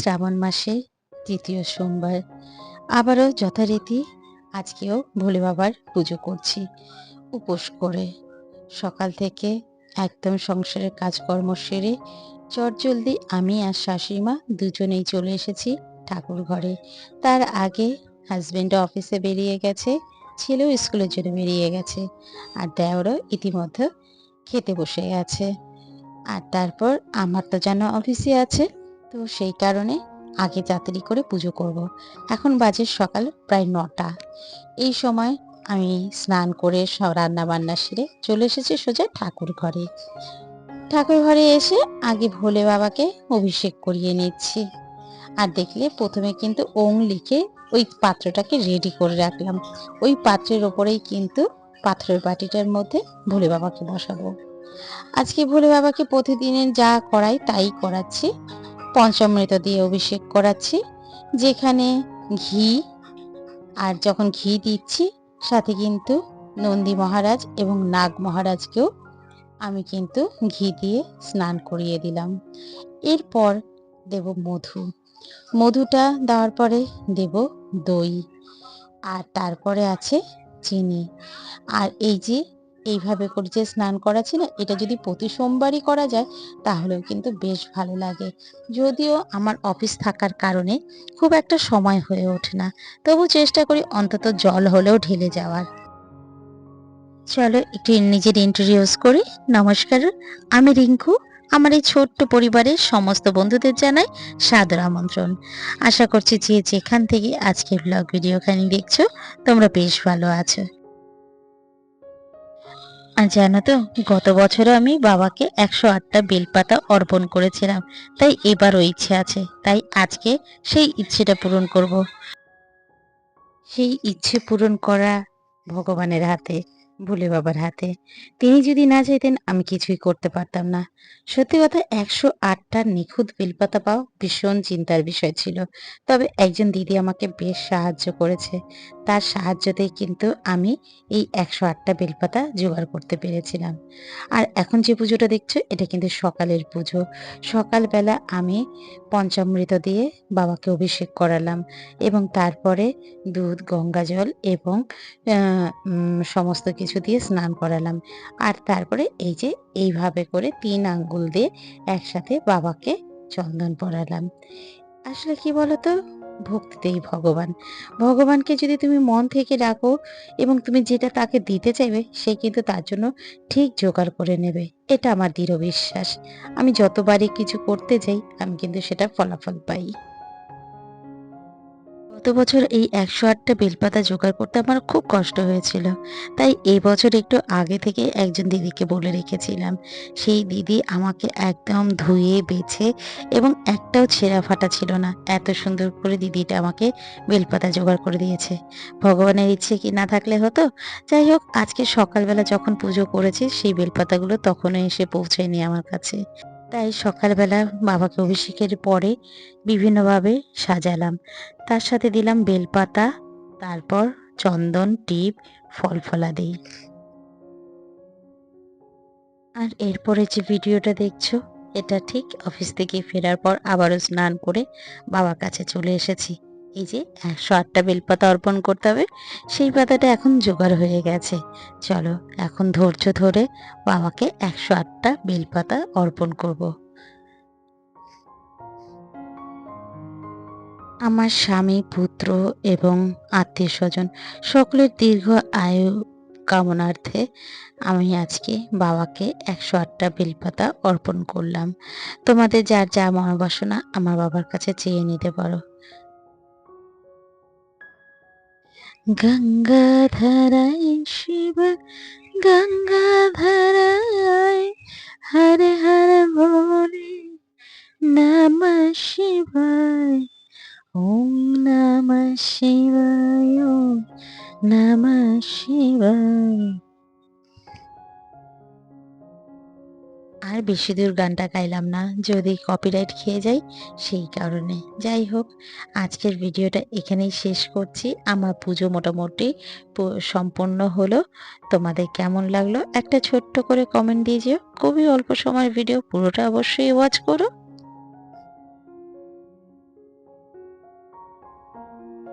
শ্রাবণ মাসে তৃতীয় সোমবার। আবারও যথারীতি আজকেও ভোলে বাবার পুজো করছি, উপোস করে। সকাল থেকে একদম সংসারের কাজকর্ম সেরে চটজলদি আমি আর শাশুড়িমা দুজনেই চলে এসেছি ঠাকুর ঘরে। তার আগে হাজবেন্ড অফিসে বেরিয়ে গেছে, ছেলেও স্কুলের জন্য বেরিয়ে গেছে আর দেওরও ইতিমধ্যে খেতে বসে গেছে। আর তারপর আমার তো যেন অফিসে আছে তো সেই কারণে আগে তাড়াতাড়ি করে পুজো করব। এখন বাজে সকাল প্রায় নটা। এই সময় আমি স্নান করে সব রান্না বান্না সেরে চলে এসেছি সোজা ঠাকুর ঘরে। ঠাকুর ঘরে এসে আগে ভোলে বাবাকে অভিষেক করিয়ে নিচ্ছি। আর দেখলে প্রথমে কিন্তু ওং লিখে ওই পাত্রটাকে রেডি করে রাখলাম। ওই পাত্রের ওপরেই কিন্তু পাথরের বাটিটার মধ্যে ভোলে বাবাকে বসাবো। আজকে ভোলে বাবাকে প্রতিদিনের যা করাই তাই করাচ্ছি। পঞ্চামৃত দিয়ে অভিষেক করাচ্ছি, যেখানে ঘি আর যখন ঘি দিচ্ছি, সাথে কিন্তু নন্দী মহারাজ এবং নাগ মহারাজকেও আমি কিন্তু ঘি দিয়ে স্নান করিয়ে দিলাম। এরপর দেব মধু। মধুটা দেওয়ার পরে দেব দই, আর তারপরে আছে চিনি। আর এই যে এইভাবে করে যে স্নান করাচ্ছি না এটা যদি প্রতি সোমবারই করা যায়, তাহলেও কিন্তু বেশ ভালো লাগে। যদিও আমার অফিস থাকার কারণে খুব একটা সময় হয়ে ওঠে না। তবু চেষ্টা করি অন্তত জল হলেও ঢেলে যাওয়ার। চলো একটু নিজের ইন্ট্রোডিউস করি। নমস্কার, আমি রিঙ্কু। আমার এই ছোট্ট পরিবারের সমস্ত বন্ধুদের জানাই সাদর আমন্ত্রণ। আশা করছি যে যেখান থেকে আজকের ব্লগ ভিডিওখানি দেখছ, তোমরা বেশ ভালো আছো। আর জানো তো, গত বছরও আমি বাবাকে একশো আটটা বেলপাতা অর্পণ করেছিলাম। তাই এবারও ইচ্ছে আছে। তাই আজকে সেই ইচ্ছেটা পূরণ করব। সেই ইচ্ছে পূরণ করা ভগবানের হাতে। ভোলে বাবার হাতে। তিনি যদি না চাইতেন, আমি কিছুই করতে পারতাম না। সত্যি কথা, একশো আটটা নিখুঁত বেলপাতা পাওয়া ভীষণ চিন্তার বিষয় ছিল। তবে একজন দিদি আমাকে বেশ সাহায্য করেছে। তার সাহায্যতেই কিন্তু আমি এই একশো আটটা বেলপাতা জোগাড় করতে পেরেছিলাম। আর এখন যে পুজোটা দেখছ, এটা কিন্তু সকালের পুজো। সকালবেলা আমি পঞ্চামৃত দিয়ে বাবাকে অভিষেক করালাম এবং তারপরে দুধ, গঙ্গা জল এবং সমস্ত কিছু দিয়ে স্নান করালাম। আর তারপরে এই যে এইভাবে করে তিন আঙ্গুল দিয়ে একসাথে বাবাকে চন্দন পরালাম। আসলে কি বলতো? ভক্তিতেই ভগবান। ভগবানকে যদি তুমি মন থেকে ডাকো এবং তুমি যেটা তাকে দিতে চাইবে, সে কিন্তু তার জন্য ঠিক জোগাড় করে নেবে। এটা আমার দৃঢ় বিশ্বাস। আমি যতবারই কিছু করতে যাই, আমি কিন্তু সেটা ফলাফল পাই। বছর এই একশো আটটা বেলপাতা জোগাড় করতে আমার খুব কষ্ট হয়েছিল। তাই এই বছর একটু আগে থেকে একজন দিদিকে বলে রেখেছিলাম। সেই দিদি আমাকে একদম ধুয়ে, বেছে এবং একটাও ছেঁড়া ফাটা ছিল না। এত সুন্দর করে দিদিটা আমাকে বেলপাতা জোগাড় করে দিয়েছে। ভগবানের ইচ্ছে কি না থাকলে হতো? যাই হোক, আজকে সকালবেলা যখন পুজো করেছি, সেই বেলপাতাগুলো তখনও এসে পৌঁছায়নি আমার কাছে। তাই সকালবেলা বাবাকে অভিষেকের পরে বিভিন্নভাবে সাজালাম। তার সাথে দিলাম বেলপাতা, তারপর চন্দন, টিপ ফল ফলাদি আর এরপরে যে ভিডিওটা দেখছ, এটা ঠিক অফিস থেকে ফেরার পর আবারও স্নান করে বাবার কাছে চলে এসেছি। এই যে একশো আটটা বেলপাতা অর্পণ করতে হবে। সেই পাতাটা এখন জোগাড় হয়ে গেছে। চলো, এখন ধৈর্য ধরে বাবাকে একশো আটটা বেলপাতা অর্পণ করব। আমার স্বামী, পুত্র এবং আত্মীয় স্বজন সকলের দীর্ঘ আয়ু কামনার্থে আমি আজকে বাবাকে একশো আটটা বেলপাতা অর্পণ করলাম। তোমাদের যার যা মনোবাসনা আমার বাবার কাছে চেয়ে নিতে পারো। গঙ্গাধরায় শিব গঙ্গাধরায় হর হর ভোলে নম শিবায় ওম নম শিবায় ওম নম শিবায় আর বেশি দূর গানটা গাইলাম না। যদি কপিরাইট খেয়ে যাই, সেই কারণে। যাই হোক, আজকের ভিডিওটা এখানেই শেষ করছি। আমার পুজো মোটামুটি সম্পূর্ণ সম্পন্ন হলো। তোমাদের কেমন লাগল? একটা ছোট্ট করে কমেন্ট দিয়ে যেও। খুবই অল্প সময়ের ভিডিও, পুরোটা অবশ্যই ওয়াচ করো।